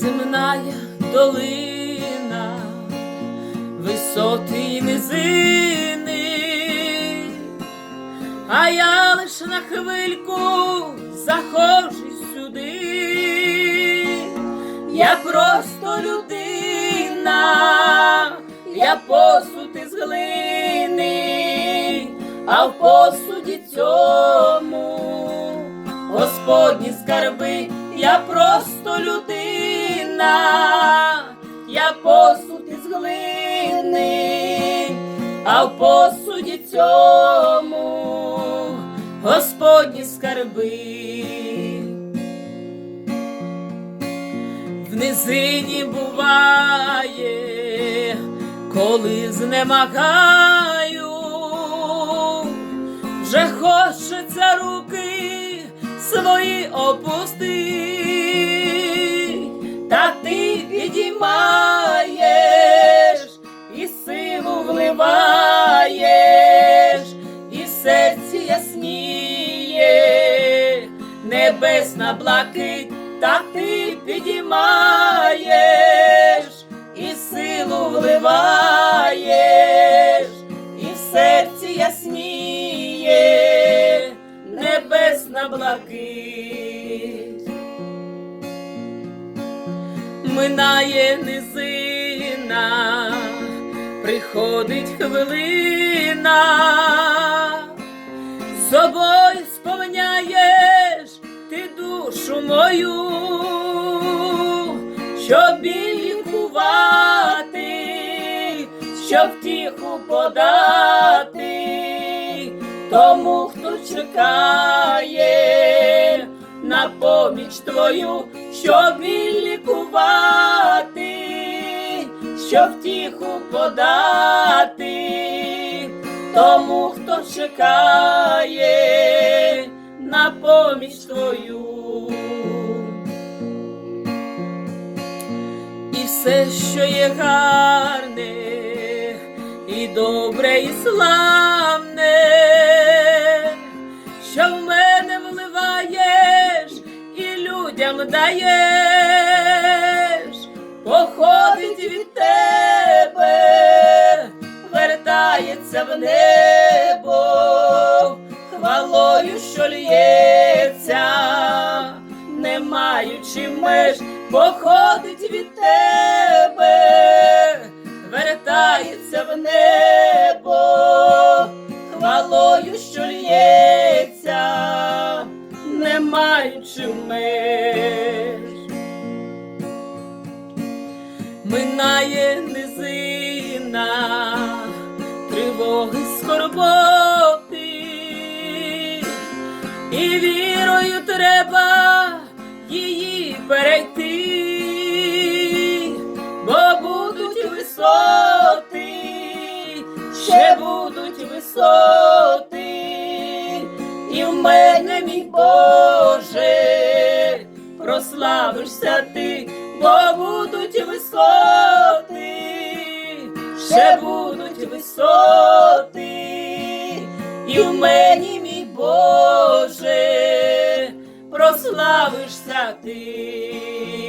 земная долина, висоти й низини, а я лиш на хвильку заходжу сюди, я просто людина, я посуд із глини, а в посуді цьому Господні скарби, я просто людина, я посуд із глини, а в посуді цьому Господні скарби. В низині буває, коли знемагаю, вже хочеться руки свої опусти, небесна блакить, та ти підіймаєш і силу вливаєш, і в серці ясніє небесна блакить. Минає низина, приходить хвилина, мою, щоб лікувати, щоб втіху подати, тому, хто чекає на поміч твою, щоб лікувати, щоб втіху подати, тому, хто чекає на поміч все, що є гарне, і добре, і славне, що в мене вливаєш і людям даєш, походить від тебе, вертається в небо, хвалою, що лється, не маючи меж, походить вертається в небо, хвалою, що лється, не маючи меж. Минає низина, тривоги скорботи, і вірою треба її перейти, мій Боже, прославишся ти, бо будуть висоти, ще будуть висоти, і в мені, мій Боже, прославишся ти.